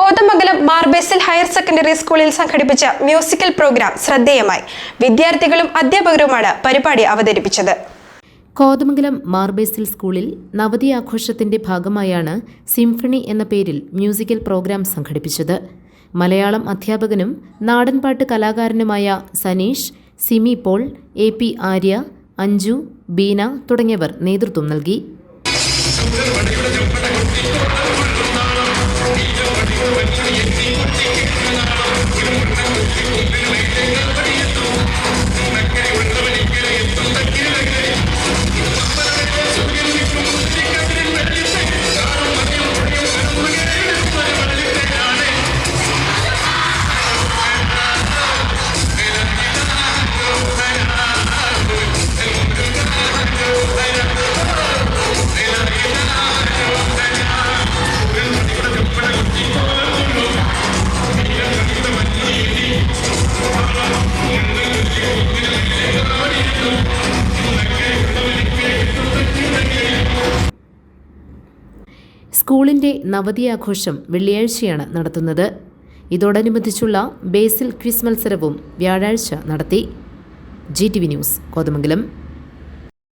Kothamangalam Mar Basil higher secondary സ്കൂളിൽ സംഘടിപ്പിച്ച musical programme ശ്രദ്ധേയമായി. വിദ്യാർത്ഥികളും അധ്യാപകരുമാണ് പരിപാടി അവതരിപ്പിച്ചത്. കോതമംഗലം മാർബേസിൽ സ്കൂളിൽ നവതി ആഘോഷത്തിന്റെ ഭാഗമായാണ് സിംഫണി എന്ന പേരിൽ മ്യൂസിക്കൽ പ്രോഗ്രാം സംഘടിപ്പിച്ചത്. മലയാളം അധ്യാപകനും നാടൻപാട്ട് കലാകാരനുമായ Saneesh Simi Paul A P Arya Anju Beena തുടങ്ങിയവർ നേതൃത്വം നൽകി. സ്കൂളിന്റെ നവതി ആഘോഷം വെള്ളിയാഴ്ചയാണ് നടത്തുന്നത്. ഇതോടനുബന്ധിച്ചുള്ള ബേസിൽ ക്വിസ് മത്സരവും വ്യാഴാഴ്ച നടത്തി. G T V news Kothamangalam.